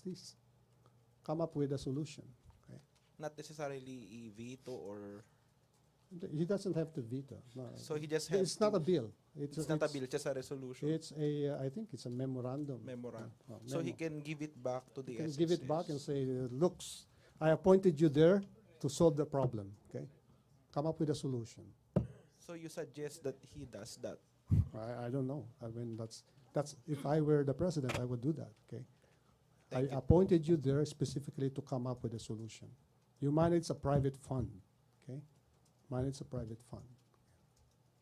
fix this. Come up with a solution. Okay? Not necessarily a veto or He doesn't have to veto. No. so he just has it's not a bill. It's, it's, not a bill, just a resolution. It's a, uh, I think it's a memorandum. memorandum. Oh, So he can give it back to the You can give it back and say, uh, looks, I appointed you there to solve the problem, okay? Come up with a solution. So you suggest that he does that. I, I don't know. I mean, that's, that's, if I were the president, I would do that, okay? I Thank you. appointed you there specifically to come up with a solution. You manage a private fund, okay? Manage a private fund.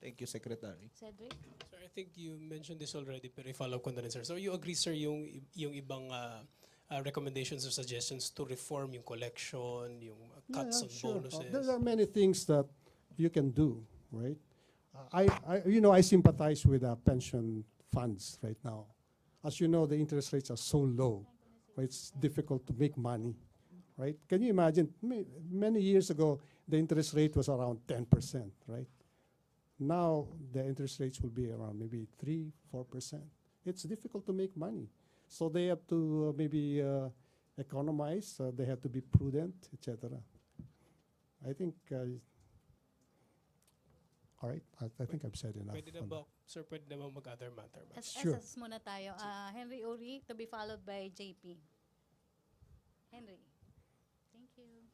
Thank you, Secretary. Cedric? Sir, I think you mentioned this already, pero i-follow ko na rin, sir. So you agree, sir, yung, yung ibang uh, uh, recommendations or suggestions to reform yung collection, yung uh, Yeah, cuts yeah, on sure. Uh, bonuses? There are many things that you can do, right? I, I, you know, I sympathize with uh, pension funds right now. As you know, the interest rates are so low, right? It's difficult to make money, right? Can you imagine? ma- Many years ago, the interest rate was around 10%, right? Now, the interest rates will be around maybe 3 4%. It's difficult to make money. So they have to uh, maybe uh, economize, uh, they have to be prudent, etc. I think, uh, all right, I, I think I've said enough. Pwede na on ba, sir, pwede na ba mag-other matter? ba? As Sure. SS muna tayo. Ah, Henry Uri to be followed by JP. Henry. Thank you.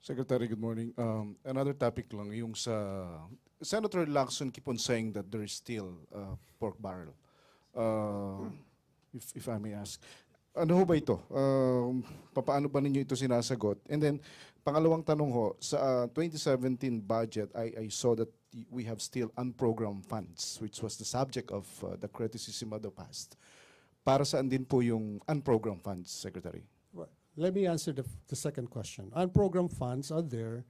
Secretary, good morning. Um, another topic lang, yung sa... Senator Lacson keep on saying that there is still uh, pork barrel. Uh, if, if I may ask. Ano ho ba ito? Um, papaano ba ninyo ito sinasagot? And then, pangalawang tanong ho, sa uh, 2017 budget, I, I saw that we have still unprogrammed funds, which was the subject of uh, the criticism of the past. Para saan din po yung unprogrammed funds, Secretary? Let me answer the, the second question. Unprogrammed funds are there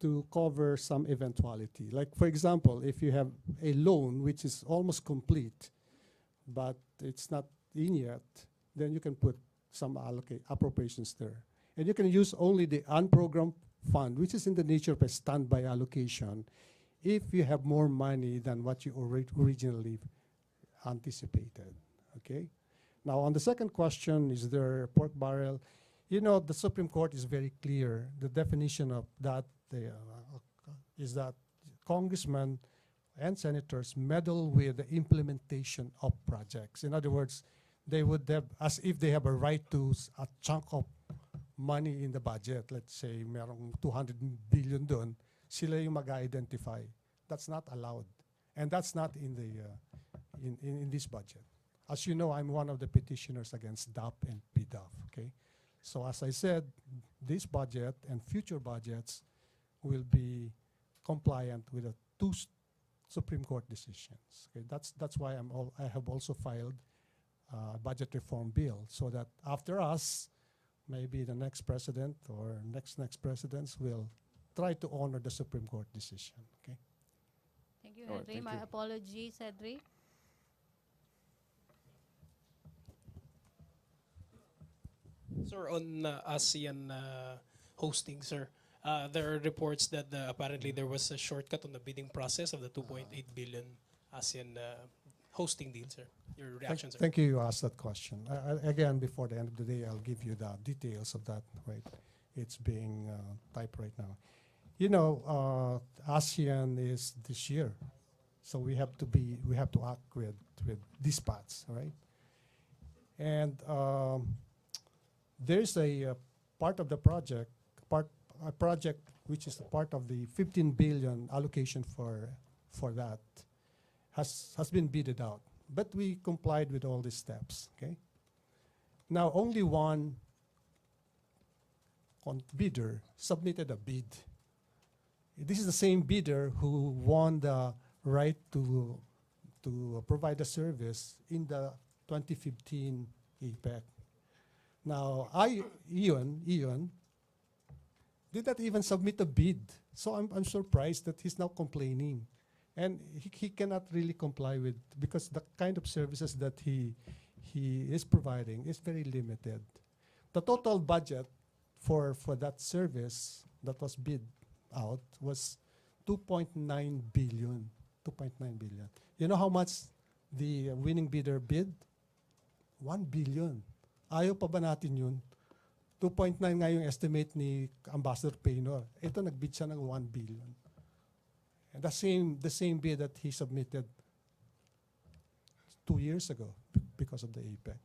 to cover some eventuality. Like, for example, if you have a loan which is almost complete, but it's not in yet, then you can put some allocate appropriations there. And you can use only the unprogrammed fund, which is in the nature of a standby allocation, if you have more money than what you ori- originally anticipated. Okay? Now, on the second question, is there a pork barrel? You know, the Supreme Court is very clear. The definition of that uh, is that congressmen and senators meddle with the implementation of projects. In other words, they would have, as if they have a right to a chunk of money in the budget. Let's say merong 200 billion doon, sila yung mag-identify. That's not allowed. And that's not in the, uh, in, in, in this budget. As you know, I'm one of the petitioners against DAP and PDAF, okay? So as I said, this budget and future budgets will be compliant with the two Supreme Court decisions. Okay, that's, that's why I'm all, I have also filed a budget reform bill, so that after us, maybe the next president or next next presidents will try to honor the Supreme Court decision, okay? Thank you, All right, Henry. thank My you. apology, Cedric. Sir, on uh, ASEAN uh, hosting, sir, uh, there are reports that uh, apparently there was a shortcut on the bidding process of the 2.8 billion ASEAN uh, hosting deal, sir. Your Thank- reaction, sir? Thank you, you asked that question. I- I- Again, before the end of the day, I'll give you the details of that, right? It's being uh, typed right now. You know, uh, ASEAN is this year, so we have to be, we have to act with, with dispatch, right? And um, there's a uh, part of the project, part, a project which is a part of the 15 billion allocation for, for that, has, has been bidded out. But we complied with all these steps, okay? Now, only one bidder submitted a bid. This is the same bidder who won the right to, to provide a service in the 2015 APEC. Now, I, Ian, Ian, did not even submit a bid. So I'm, I'm surprised that he's now complaining. And he, he cannot really comply with, because the kind of services that he, he is providing is very limited. The total budget for, for that service that was bid out was 2.9 billion. 2.9 billion. You know how much the winning bidder bid? 1 billion. Ayaw pa ba natin yun? 2.9 nga yung estimate ni Ambassador Paynor. Ito nagbid siya ng 1 billion. And the same the same bid that he submitted two years ago because of the APEC.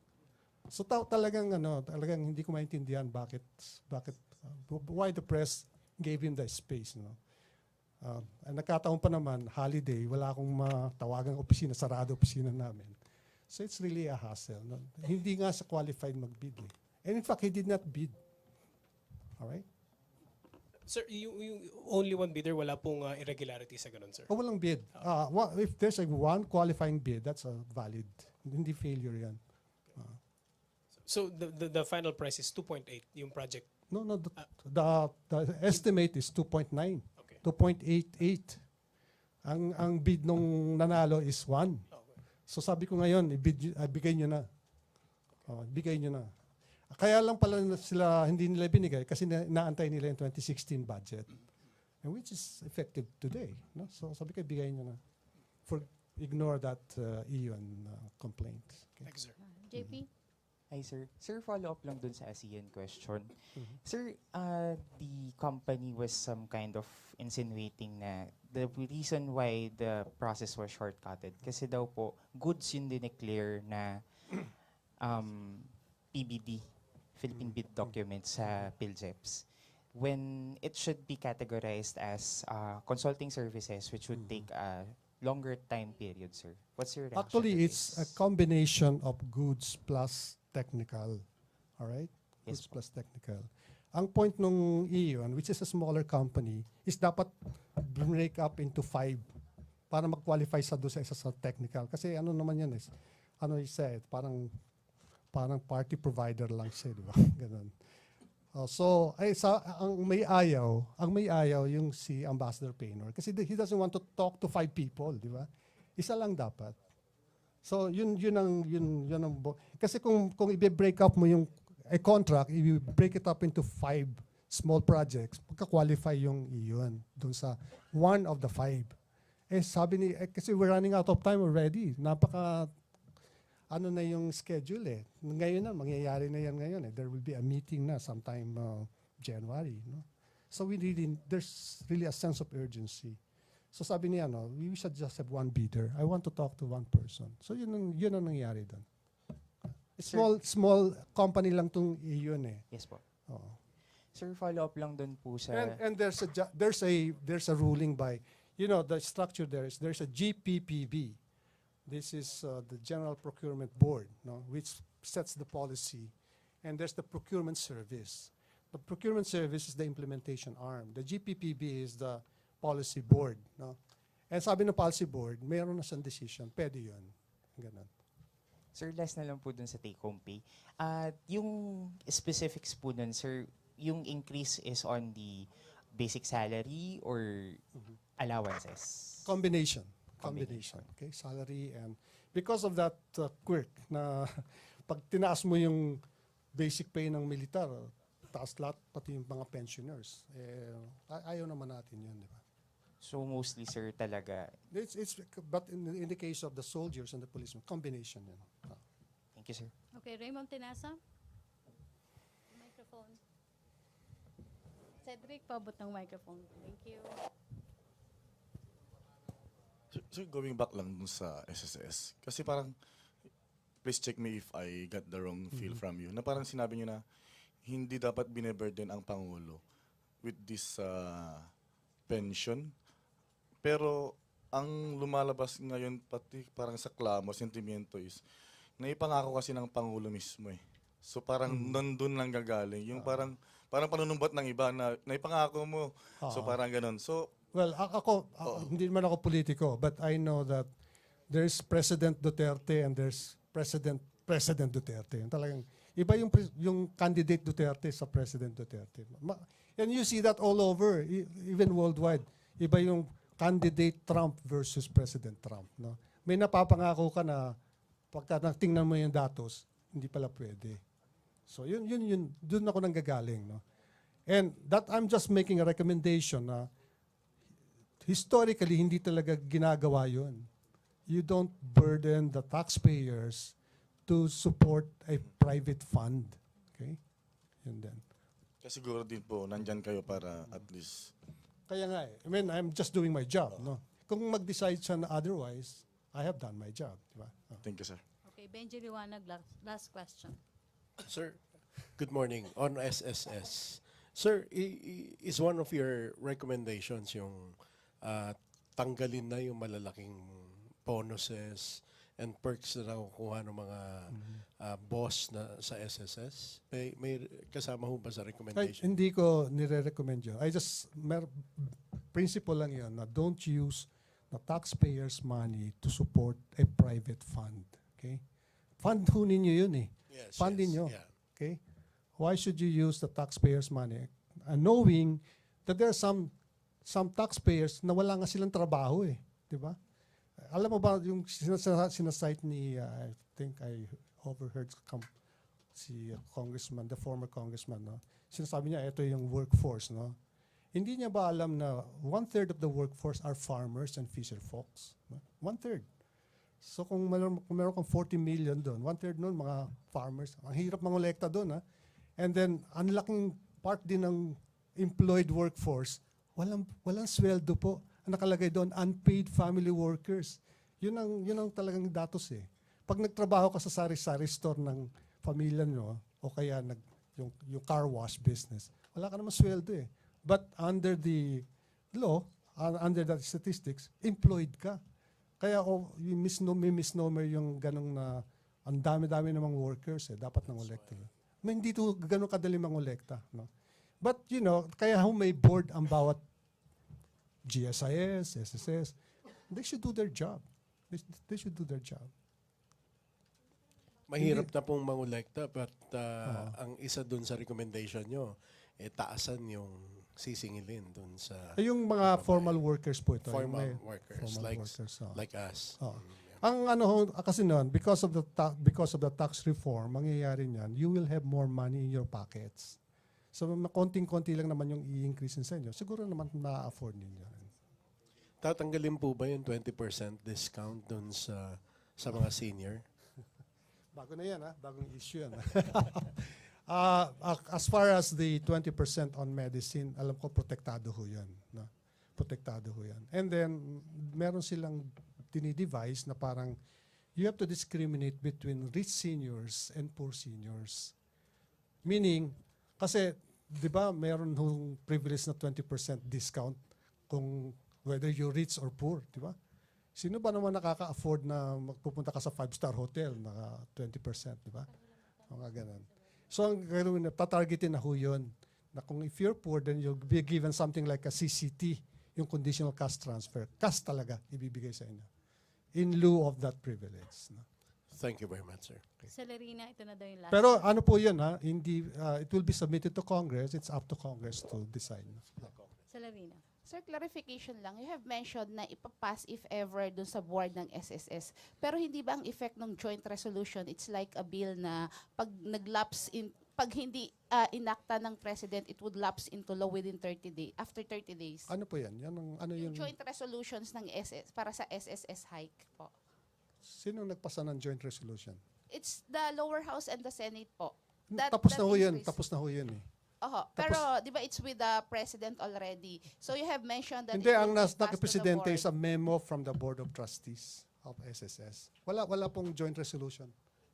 So ta- talagang ano, talagang hindi ko maintindihan bakit bakit uh, why the press gave him the space, no. Uh, nagkataon pa naman, holiday, wala akong matawagang opisina, sarado opisina namin. So it's really a hassle. No? Hindi nga sa qualified magbid. Eh. And in fact, he did not bid. All right? Sir, yung, yung only one bidder, wala pong uh, irregularity sa ganun, sir. O walang bid. Uh, wa- if there's like one qualifying bid, that's a valid. Hindi failure yan. So the, the, the final price is 2.8, yung project. No, no, the, the, the estimate is 2.9. Okay. 2.88. Ang ang bid nung nanalo is 1. Okay. So sabi ko ngayon, ibid, ah, bigay nyo na. Oh, bigay nyo na. Kaya lang pala na sila hindi nila binigay kasi na, naantay nila yung 2016 budget. And which is effective today. No? So sabi ko, bigay nyo na. For ignore that uh, Ion uh, complaint. Okay. Thank you, sir. Ah, JP? Hi, sir. Sir, follow up lang dun sa ASEAN question. Mhm. Sir, uh, the company was some kind of insinuating na the reason why the process was shortcutted kasi daw po goods yung dineclare na um, PBD, Philippine Bid Document sa PhilJeps when it should be categorized as uh, consulting services which would Mhm. take a longer time period, sir. What's your reaction Actually, to it's a this? combination of goods plus technical. All right? Yes goods plus technical. Ang point nung Ion, which is a smaller company, is dapat break up into five para mag-qualify sa doon sa isa sa technical. Kasi ano naman yan is, ano isa eh, parang, parang party provider lang siya, di ba? Ganun. Oh, so, ay, sa, ang may ayaw, ang may ayaw yung si Ambassador Paynor. Kasi he doesn't want to talk to five people, di ba? Isa lang dapat. So, yun, yun ang, yun, yun ang, kasi kung, kung i-break up mo yung a contract, if you break it up into five small projects, magka-qualify yung iyon doon sa one of the five. Eh sabi ni, eh, kasi we're running out of time already. Napaka, ano na yung schedule eh. Ngayon na, mangyayari na yan ngayon eh. There will be a meeting na sometime uh, January. No? So we really, there's really a sense of urgency. So sabi niya, no, we should just have one bidder. I want to talk to one person. So yun ang, yun ang nangyari doon. Sir- Small small company lang tong iyon eh. Yes po. Oo. Sir, follow up lang dun po sa... And, and there's a there's a there's a ruling by you know the structure there is there's a GPPB. This is uh, the General Procurement Board, no, which sets the policy, and there's the procurement service. The procurement service is the implementation arm. The GPPB is the policy board, no. And sabi ng policy board, mayroon na siyang decision, pwede yun. Ganun. Sir, last na lang po dun sa take-home pay. At yung specifics po dun, sir, yung increase is on the basic salary or allowances? Combination. Combination. Okay, salary and because of that uh, quirk na pag tinaas mo yung basic pay ng militar, taas lahat pati yung mga pensioners. Eh, ay- ayaw naman natin yun, di ba? So mostly, sir, talaga. It's, it's, but in, the- in the case of the soldiers and the policemen, combination yun. Ah. Thank you, sir. Okay, Raymond Tenasa? Microphone. Cedric, pabot ng microphone. Thank you. So, so going back lang dun sa SSS, kasi parang, please check me if I got the wrong feel from you, na parang sinabi niyo na hindi dapat bineburden ang Pangulo with this uh, pension. Pero ang lumalabas ngayon pati parang sa klamo, sentimiento is, naipangako kasi ng Pangulo mismo eh. So parang nandun lang gagaling. Yung parang, parang panunumbat ng iba na naipangako mo. So Ah. parang ganun. So Well, a- ako, a- hindi naman ako politiko, but I know that there's President Duterte and there's President President Duterte. Yung talagang iba yung pres- yung candidate Duterte sa President Duterte. Ma- and you see that all over, e- even worldwide. Iba yung candidate Trump versus President Trump, no? May napapangako ka na pagka tingnan mo yung datos, hindi pala pwede. So yun yun yun doon ako nanggagaling, no? And that I'm just making a recommendation na historically, hindi talaga ginagawa yun. You don't burden the taxpayers to support a private fund. Okay? Yun din. Kasi siguro din po, nandyan kayo para at least Kaya nga eh. I mean, I'm just doing my job, no? Kung mag-decide siya na otherwise, I have done my job, di ba? Oh. Thank you, sir. Okay, Benji Liwanag, last, question. Sir, good morning. On SSS. Sir, is one of your recommendations yung ah, tanggalin na yung malalaking bonuses and perks na nakukuha ng mga ah, boss na sa SSS? May, may kasama ho ba sa Ay, recommendation? hindi ko nire-recommend yun. I just, mer- principle lang yun na don't use the taxpayers' money to support a private fund. Okay? Fund ho ninyo yun eh. Yes, Fund yes, ninyo. yeah. Okay? Why should you use the taxpayers' money? And knowing that there are some some taxpayers na wala nga silang trabaho eh. Di ba? Alam mo ba yung sinasa- sinasite ni, uh, I think I overheard com- si congressman, the former congressman, no? sinasabi niya, ito yung workforce. No? Hindi niya ba alam na one-third of the workforce are farmers and fisher folks? No? One-third. So kung meron, kung meron kang 40 million doon, one-third noon mga farmers. Ang hirap mangolekta doon. Ha? And then, ang laking part din ng employed workforce, walang, walang sweldo po. Ang nakalagay doon, unpaid family workers. Yun ang, yun ang talagang datos eh. Pag nagtrabaho ka sa sari-sari store ng pamilya nyo, o kaya nag, yung, yung car wash business, wala ka naman sweldo eh. But under the law, uh, under the statistics, employed ka. Kaya oh, yung misnomer, misnomer yung ganong na ang dami-dami namang workers eh, dapat nang olekta. May hindi to ganun kadali mangolekta. No? But you know, kaya ho may board ang bawat GSIS, SSS. They should do their job. They, they should do their job. Mahirap na pong mangolekta but ah, Oo. ang isa dun sa recommendation nyo, eh, taasan yung sisingilin dun sa Eh, yung mga formal workers po ito. yung formal may workers formal like, workers, oh. like us. Oo. Mm. Ang ano ho, kasi noon, because of the ta- because of the tax reform, mangyayari niyan, you will have more money in your pockets. So, ma- konting-konti lang naman yung i-increase sa inyo. Siguro naman na-afford ninyo. Tatanggalin po ba yung 20% discount dun sa sa mga senior? Bago na yan, ha? Bagong issue yan. Ah, ah, as far as the 20% on medicine, alam ko protektado ho yan. No? Protektado ho yan. And then, meron silang dinidevise na parang you have to discriminate between rich seniors and poor seniors. Meaning, kasi, di ba, meron hong privilege na 20% discount kung whether you're rich or poor, di ba? Sino ba naman nakaka-afford na magpupunta ka sa five-star hotel na 20%, di ba? Mga ganun. So, ang gagawin na, tatargetin na ho yun. Na kung if you're poor, then you'll be given something like a CCT, yung conditional cash transfer. Cash talaga ibibigay sa inyo. In lieu of that privilege. No? Thank you very much, sir. Celerina, ito na daw yung last. Pero ano po yun ha? Hindi, uh, it will be submitted to Congress. It's up to Congress to decide. Celerina. Sir, clarification lang. You have mentioned na ipapass if ever dun sa board ng SSS. Pero hindi ba ang effect ng joint resolution, it's like a bill na pag naglaps in pag hindi ah, inakta ng president, it would lapse into law within 30 days, after 30 days. Ano po yan? Yan ang, ano yung yun? joint resolutions ng SS para sa SSS hike po. Sino nagpasa ng joint resolution? It's the lower house and the Senate po. That- tapos that na ho yun. increase. Tapos na ho yun eh. Oho, pero di ba it's with the president already. So you have mentioned that Hindi, it ang will nas passed to the nakapresidente board. is a memo from the Board of Trustees of SSS. Wala wala pong joint resolution.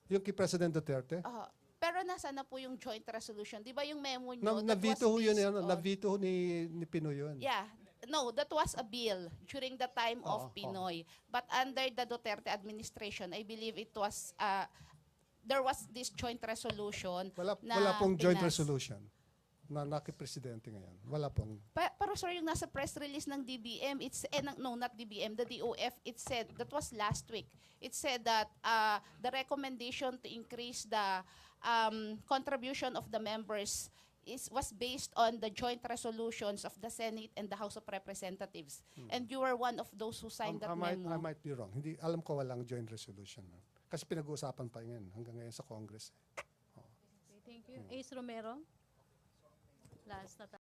Yung kay President Duterte. Aha. Pero nasa na po yung joint resolution? Di ba yung memo Na, nyo? that na-veto was ho yun, based yan, on- ho ni, ni Pinoy yun. Yeah. No, that was a bill during the time Oo, of oo. Pinoy. But under the Duterte administration, I believe it was, uh, there was this joint resolution. Wala, na wala pong joint pinas. resolution na nakipresidente ngayon. Wala pong. Pa- pero sir, yung nasa press release ng DBM, it's, eh, ng- no, not DBM, the DOF, it said, that was last week, it said that uh, the recommendation to increase the um, contribution of the members is was based on the joint resolutions of the Senate and the House of Representatives. And you were one of those who signed Hmm. I, that might, memo. I might be wrong. Hindi, alam ko walang joint resolution. Kasi pinag-uusapan pa yun hanggang ngayon sa Congress. Okay, thank you. Ace Romero. Last na tayo.